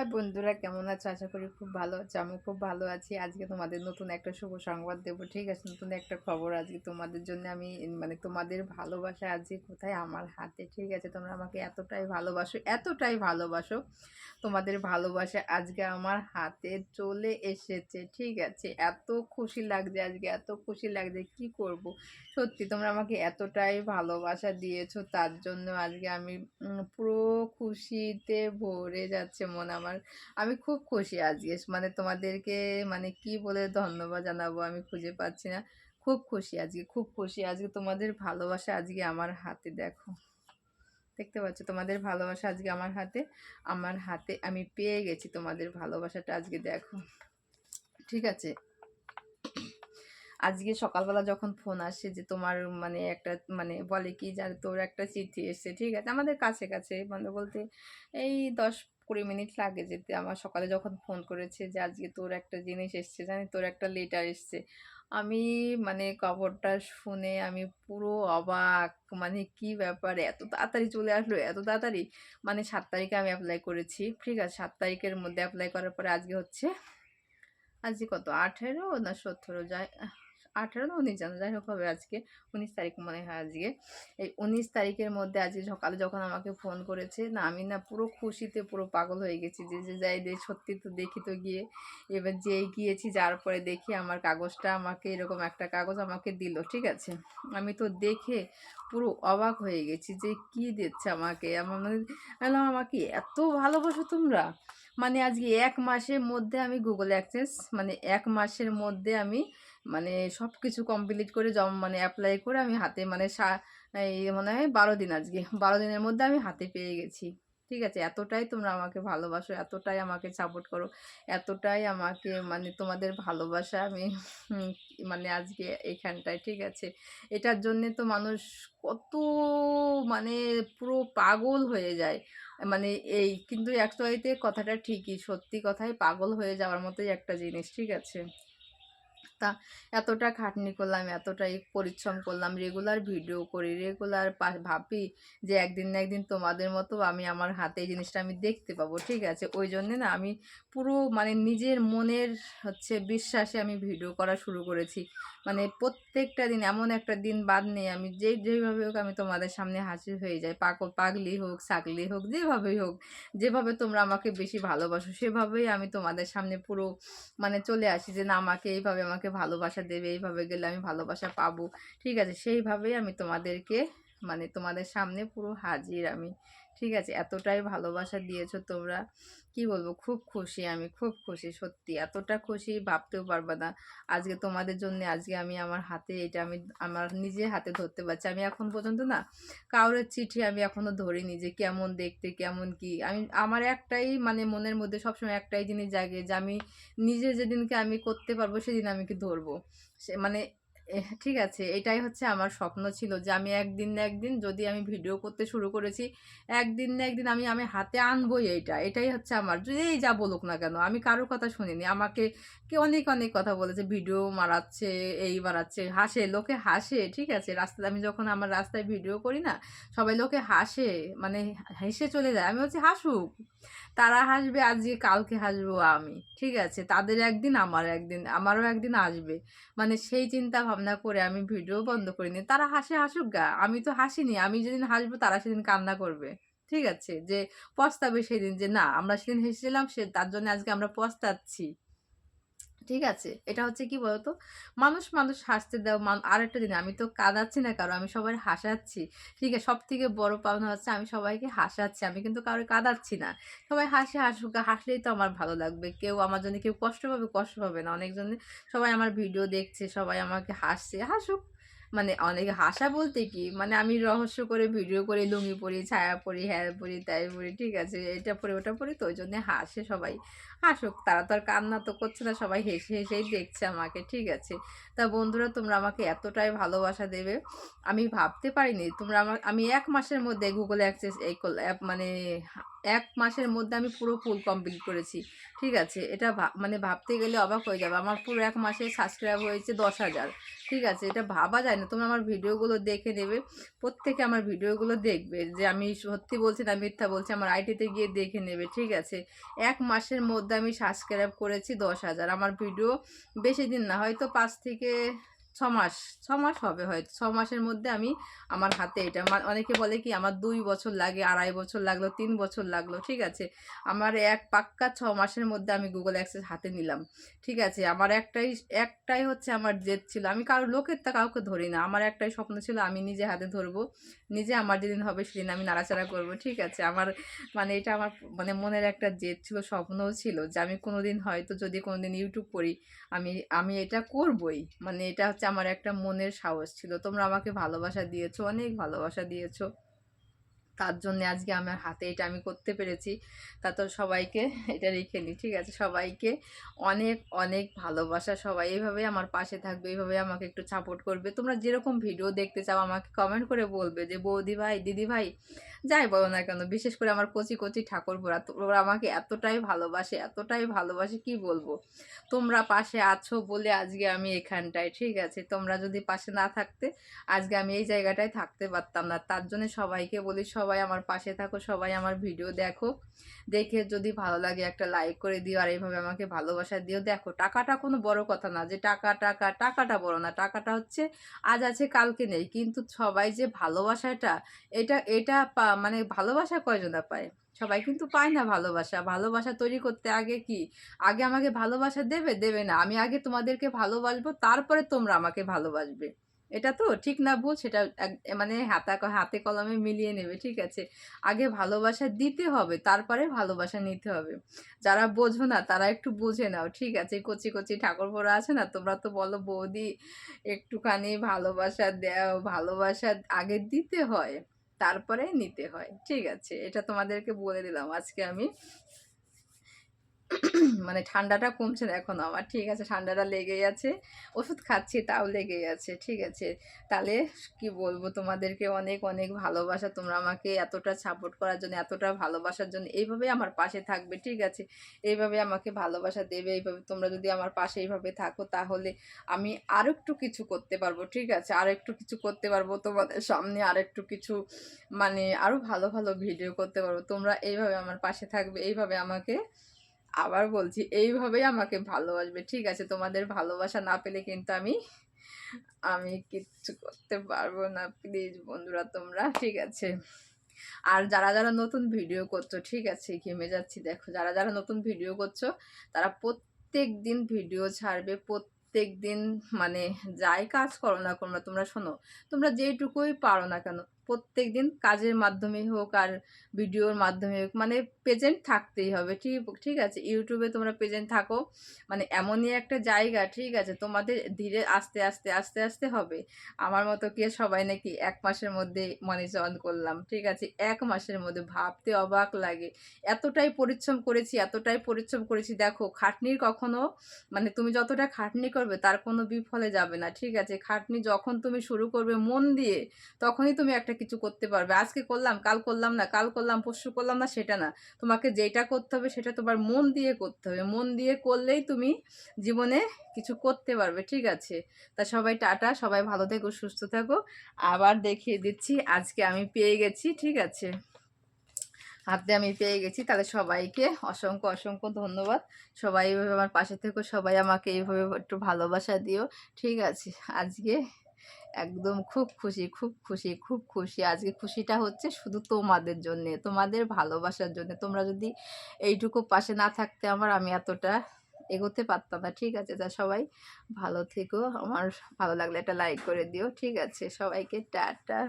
High বন্ধুরা কেমন আছো? আশা করি খুব ভালো আছো আমি খুব ভালো আছি। আজকে তোমাদের নতুন একটা শুভ সংবাদ দেবো, ঠিক আছে? নতুন একটা খবর আজকে তোমাদের জন্য আমি মানে তোমাদের ভালোবাসা আজকে কোথায়? আমার হাতে, ঠিক আছে? তোমরা আমাকে এতটাই ভালোবাসো এতটাই ভালোবাসো, তোমাদের ভালোবাসা আজকে আমার হাতে চলে এসেছে, ঠিক আছে? এত খুশি লাগছে আজকে, এত খুশি লাগছে, কি করব? সত্যি তোমরা আমাকে এতটাই ভালোবাসা দিয়েছ, তার জন্য আজকে আমি পুরো খুশিতে ভরে যাচ্ছে মন আমার। আমি খুব খুশি আজকে। মানে তোমাদেরকে মানে কি বলে ধন্যবাদ জানাব আমি খুঁজে পাচ্ছি না। খুব খুশি আজকে, খুব খুশি আজকে তোমাদের ভালোবাসা আজকে আমার হাতে, দেখো। দেখতে পাচ্ছ? তোমাদের ভালোবাসা আজকে আমার হাতে আমার হাতে আমি পেয়ে গেছি তোমাদের ভালোবাসাটা আজকে, দেখো। ঠিক আছে? আজকে সকালবেলা যখন ফোন আসে যে তোমার মানে একটা মানে বলে কি যে তোর একটা চিঠি এসছে, ঠিক আছে? আমাদের কাছে কাছে মানে বলতে এই দশ কুড়ি মিনিট লাগে যেতে। আমার সকালে যখন ফোন করেছে যে, আজকে তোর একটা জিনিস এসছে জানি তোর একটা লেটার এসছে। আমি মানে খবরটা শুনে আমি পুরো অবাক মানে কি ব্যাপার? এত তাড়াতাড়ি চলে আসলো, এত তাড়াতাড়ি? মানে সাত তারিখে আমি অ্যাপ্লাই করেছি, ঠিক আছে? সাত তারিখের মধ্যে অ্যাপ্লাই করার পরে আজকে হচ্ছে, আজকে কত? আঠেরো না সতেরো? যাই আঠেরো না উনিশ জানো? যাই হোক হবে আজকে। উনিশ তারিখ মনে হয় আজকে। এই উনিশ তারিখের মধ্যে আজকে সকালে যখন আমাকে ফোন করেছে, না, আমি না পুরো খুশিতে পুরো পাগল হয়ে গেছি যে যে যাই দে, সত্যি তো দেখি তো গিয়ে। এবার যেই গিয়েছি, যার পরে দেখি আমার কাগজটা আমাকে এরকম একটা কাগজ আমাকে দিল, ঠিক আছে? আমি তো দেখে পুরো অবাক হয়ে গেছি যে, কি দিচ্ছে আমাকে? আমার মানে বললাম, আমাকে এত ভালোবাসো তোমরা? মানে আজকে এক মাসের মধ্যে আমি গুগল অ্যাক্সেস মানে এক মাসের মধ্যে আমি মানে সব কিছু কমপ্লিট করে জম মানে অ্যাপ্লাই করে আমি হাতে মানে সা মনে হয় বারো দিন আজকে। বারো দিনের মধ্যে আমি হাতে পেয়ে গেছি। ঠিক আছে? এতটাই তোমরা আমাকে ভালোবাসো, এতটাই আমাকে সাপোর্ট করো, এতটাই আমাকে মানে তোমাদের ভালোবাসা আমি মানে আজকে এখানটায়, ঠিক আছে? এটার জন্যে তো মানুষ কত মানে পুরো পাগল হয়ে যায়। মানে এই কিন্তু অ্যাকচুয়ালিতে কথাটা ঠিকই, সত্যি কথাই পাগল হয়ে যাওয়ার মতোই একটা জিনিস, ঠিক আছে? তা এতটা খাটনি করলাম, এতটাই পরিশ্রম করলাম রেগুলার ভিডিও করি রেগুলার ভাবি যে একদিন না একদিন তোমাদের মতো আমি আমার হাতে এই জিনিসটা আমি দেখতে পাবো, ঠিক আছে? ওই জন্যে না আমি পুরো মানে নিজের মনের হচ্ছে বিশ্বাসে আমি ভিডিও করা শুরু করেছি। মানে প্রত্যেকটা দিন এমন একটা দিন বাদ নেই আমি যে, যেভাবে হোক আমি তোমাদের সামনে হাজির হয়ে যাই। পাকল পাগলি হোক, সাগলি হোক, যেভাবেই হোক, যেভাবে তোমরা আমাকে বেশি ভালোবাসো, সেভাবেই আমি তোমাদের সামনে পুরো মানে চলে আসি যে, না, আমাকে এইভাবে আমাকে ভালোবাসা দেবে, এইভাবে গেলে আমি ভালোবাসা পাবো। ঠিক আছে? সেইভাবেই আমি তোমাদেরকে মানে তোমাদের সামনে পুরো হাজির আমি। ঠিক আছে? এতটাই ভালোবাসা দিয়েছ তোমরা। কি বলব? খুব খুশি আমি, খুব খুশি সত্যি। এতটা খুশি ভাবতেও পারবে না। আজকে তোমাদের জন্য, আজকে আমি আমার হাতে এটা আমি, আমার নিজে হাতে ধরতে পারছি। আমি এখন পর্যন্ত না, কাউরের চিঠি আমি এখনও ধরিনি যে কেমন দেখতে, কেমন কি। আমি, আমার একটাই মানে মনের মধ্যে সবসময় একটাই জিনিস জাগে যে আমি নিজে যেদিনকে আমি করতে পারব, সেদিন আমি কি ধরবো? সে মানে ঠিক আছে, এটাই হচ্ছে আমার স্বপ্ন ছিল যে আমি একদিন না একদিন যদি আমি ভিডিও করতে শুরু করেছি, একদিন না একদিন আমি আমি হাতে আনবোই এইটা এটাই হচ্ছে আমার, যদি যা বলুক না কেন, আমি কারোর কথা শুনিনি, আমাকে কে অনেক অনেক কথা বলেছে, ভিডিও মারাচ্ছে, এই মারাচ্ছে, হাসে, লোকে হাসে, ঠিক আছে, রাস্তায় আমি যখন আমার রাস্তায় ভিডিও করি না, সবাই লোকে হাসে মানে হেসে চলে যায়, আমি হচ্ছে হাসুক, তারা হাসবে, আজকে কালকে হাসবো আমি, ঠিক আছে, তাদের একদিন আমার একদিন, আমারও একদিন আসবে মানে সেই চিন্তা ভাবনা করে আমি ভিডিও বন্ধ করিনি। তারা হাসে হাসুক গা। আমি তো হাসিনি। আমি যেদিন হাসবো, তারা সেদিন কান্না করবে। ঠিক আছে? যে পস্তাবে সেদিন যে, না, আমরা সেদিন হেসেছিলাম, সে, তার জন্য আজকে আমরা পস্তাচ্ছি। ঠিক আছে? এটা হচ্ছে কি বলতো? মানুষ মানুষ হাসতে দাও আর একটা দিন আমি তো কাঁদাচ্ছি না কারও, আমি সবাই হাসাচ্ছি। ঠিক আছে? সব থেকে বড় পাওনা হচ্ছে আমি সবাইকে হাসাচ্ছি, আমি কিন্তু কারও কাঁদাচ্ছি না। সবাই হাসি হাসুক, হাসলেই তো আমার ভালো লাগবে। কেউ আমার জন্য, কেউ কষ্ট পাবে কষ্ট পাবে না। অনেকজনে সবাই আমার ভিডিও দেখছে, সবাই আমাকে হাসছে, হাসুক। মানে অনেকে হাসা বলতে কি? মানে আমি রহস্য করে ভিডিও করে লুঙ্গি পরি, ছায়া পরি হ্যাঁ পরি, তাই পরি, ঠিক আছে? এটা পরে, ওটা পরি, তো ওই জন্যে হাসে সবাই। হাসুক তারা তো আর কান্না তো করছে না, সবাই হেসে হেসেই দেখছে আমাকে, ঠিক আছে? তা বন্ধুরা, তোমরা আমাকে এতটাই ভালোবাসা দেবে, আমি ভাবতে পারিনি, তোমরা আমার, আমি এক মাসের মধ্যে গুগল অ্যাক্সেস এই মানে এক মাসের মধ্যে আমি পুরো ফুল কমপ্লিট করেছি, ঠিক আছে? এটা মানে ভাবতে গেলে অবাক হয়ে যাবে, আমার পুরো এক মাসে সাবস্ক্রাইব হয়েছে দশ হাজার, ঠিক আছে? এটা ভাবা যায় না, তোমরা আমার ভিডিওগুলো দেখে নেবে, প্রত্যেকে আমার ভিডিওগুলো দেখবে, যে আমি সত্যি বলছি না মিথ্যা বলছি, আমার আইটিতে গিয়ে দেখে নেবে, ঠিক আছে? এক মাসের মধ্যে আমি সাবস্ক্রাইব করেছি দশ হাজার। আমার ভিডিও বেশি দিন না হয়তো পাঁচ থেকে ছ মাস ছ মাস হবে হয়তো ছ মাসের মধ্যে আমি আমার হাতে এটা। অনেকে বলে কি আমার দুই বছর লাগে, আড়াই বছর লাগল, তিন বছর লাগল, ঠিক আছে? আমার এক পাক্কা ছ মাসের মধ্যে আমি গুগল অ্যাক্সেস হাতে নিলাম, ঠিক আছে? আমার একটাই একটাই হচ্ছে আমার জেদ ছিল। আমি কারও, লোকের তা কাউকে ধরি না। আমার একটাই স্বপ্ন ছিল আমি নিজে হাতে ধরবো, নিজে আমার যেদিন হবে সেদিন আমি নাড়াচাড়া করব, ঠিক আছে? আমার মানে এটা আমার মানে মনের একটা জেদ ছিল, স্বপ্নও ছিল যে আমি কোনোদিন হয়তো যদি কোনোদিন ইউটিউব করি আমি আমি এটা করবই। মানে এটা হচ্ছে আমার একটা মনের সাহস ছিল। তোমরা আমাকে ভালোবাসা দিয়েছ অনেক ভালোবাসা দিয়েছ। তার জন্য আজকে আমার হাতে এটা আমি করতে পেরেছি। তা তো সবাইকে এটা রেখে নিই ঠিক আছে? সবাইকে অনেক অনেক ভালোবাসা। সবাই এইভাবে আমার পাশে থাকবে এইভাবে আমাকে একটু সাপোর্ট করবে। তোমরা যেরকম ভিডিও দেখতে চাও, আমাকে কমেন্ট করে বলবে যে, বৌদি ভাই, দিদি ভাই, যাই বলো না কেন, বিশেষ করে আমার কচি কচি ঠাকুরপুরা তোমরা আমাকে এতটাই ভালোবাসে এতটাই ভালোবাসে, কি বলব? তোমরা পাশে আছো বলে আজকে আমি এখানটায়, ঠিক আছে? তোমরা যদি পাশে না থাকতে, আজকে আমি এই জায়গাটায় থাকতে পারতাম না। তার জন্য সবাইকে বলি, সবাই আমার পাশে থাকো, সবাই আমার ভিডিও দেখো। দেখে যদি ভালো লাগে একটা লাইক করে দিও, আর এইভাবে আমাকে ভালোবাসা দিও। দেখো, টাকাটা কোনো বড় কথা না যে টাকা টাকা, টাকাটা বড় না। টাকাটা হচ্ছে, আজ আছে, কালকে নেই। কিন্তু সবাই যে ভালোবাসাটা, এটা এটা মানে ভালোবাসা কয়জনা পায়? সবাই কিন্তু পায় না ভালোবাসা। ভালোবাসা তৈরি করতে আগে কি? আগে আমাকে ভালোবাসা দেবে? দেবে না। আমি আগে তোমাদেরকে ভালোবাসবো, তারপরে তোমরা আমাকে ভালোবাসবে। এটা তো ঠিক না ভুল, সেটা মানে হাতা হাতে কলমে মিলিয়ে নেবে, ঠিক আছে? আগে ভালোবাসা দিতে হবে, তারপরে ভালোবাসা নিতে হবে। যারা বোঝো না, তারা একটু বুঝে নাও, ঠিক আছে? কচি কচি ঠাকুর পড়া আছে না? তোমরা তো বলো বৌদি, একটুখানি ভালোবাসা দাও, ভালোবাসা আগে দিতে হয়, তারপরে নিতে হয়, ঠিক আছে? এটা তোমাদেরকে বলে দিলাম, আজকে আমি মানে ঠান্ডাটা কমছে না এখন আমার। ঠিক আছে, ঠান্ডাটা লেগেই আছে। ওষুধ খাচ্ছি, তাও লেগেই আছে। ঠিক আছে, তাহলে কি বলব তোমাদেরকে? অনেক অনেক ভালোবাসা। তোমরা আমাকে এতটা সাপোর্ট করার জন্য, এতটা ভালোবাসার জন্য, এইভাবে আমার পাশে থাকবে। ঠিক আছে, এইভাবে আমাকে ভালোবাসা দেবে। এইভাবে তোমরা যদি আমার পাশে এইভাবে থাকো, তাহলে আমি আরও একটু কিছু করতে পারব। ঠিক আছে আর একটু কিছু করতে পারব তোমাদের সামনে আর একটু কিছু মানে আরও ভালো ভালো ভিডিও করতে পারব। তোমরা এইভাবে আমার পাশে থাকবে, এইভাবে আমাকে আবার বলছি, এইভাবেই আমাকে ভালোবাসবে। ঠিক আছে, তোমাদের ভালোবাসা না পেলে কিন্তু আমি আমি কিচ্ছু করতে পারব না। প্লিজ বন্ধুরা, তোমরা ঠিক আছে। আর যারা যারা নতুন ভিডিও করছ, ঠিক আছে, ঘেমে যাচ্ছি, দেখো, যারা যারা নতুন ভিডিও করছ, তারা প্রত্যেক দিন ভিডিও ছাড়বে প্রত্যেক দিন মানে যাই কাজ করো না করো না, তোমরা শোনো, তোমরা যেইটুকুই পারো না কেন প্রত্যেক দিন কাজের মাধ্যমে হোক আর ভিডিওর মাধ্যমে হোক মানে প্রেজেন্ট থাকতেই হবে। ঠিক ঠিক আছে ইউটিউবে তোমরা প্রেজেন্ট থাকো মানে এমনই একটা জায়গা, ঠিক আছে, তোমাদের ধীরে আস্তে আস্তে আস্তে আস্তে হবে। আমার মতো কি সবাই নাকি এক মাসের মধ্যে মনিটন করলাম, ঠিক আছে, এক মাসের মধ্যে ভাবতে অবাক লাগে। এতটাই পরিশ্রম করেছি, এতটাই পরিশ্রম করেছি, দেখো, খাটনির কখনো মানে তুমি যতটা খাটনি করবে তার কোনো বিফলে যাবে না, ঠিক আছে, খাটনি যখন তুমি শুরু করবে মন দিয়ে, তখনই তুমি একটা কিছু করতে পারবে। আজকে করলাম, কাল করলাম না, কাল করলাম, পরশু করলাম না, সেটা না। তোমাকে যেটা করতে হবে, সেটা তোমার মন দিয়ে করতে হবে। মন দিয়ে করলেই তুমি জীবনে কিছু করতে পারবে, ঠিক আছে? তা সবাই টাটা, সবাই ভালো থেকো, সুস্থ থাকো। আবার দেখিয়ে দিচ্ছি, আজকে আমি পেয়ে গেছি, ঠিক আছে? হাতে আমি পেয়ে গেছি, তাহলে সবাইকে অসংখ্য অসংখ্য ধন্যবাদ। সবাই এইভাবে আমার পাশে থেকো, সবাই আমাকে এইভাবে একটু ভালোবাসা দিও, ঠিক আছে? আজকে একদম খুব খুশি খুব খুশি খুব খুশি। আজকে খুশিটা হচ্ছে শুধু তোমাদের জন্য, তোমাদের ভালোবাসার জন্য। তোমরা যদি এইটুকু পাশে না থাকতে আমার, আমি এতটা এগোতে পারতাম না। ঠিক আছে, তা সবাই ভালো থেকো। আমার ভালো লাগলে একটা লাইক করে দিও। ঠিক আছে, সবাইকে টাটা।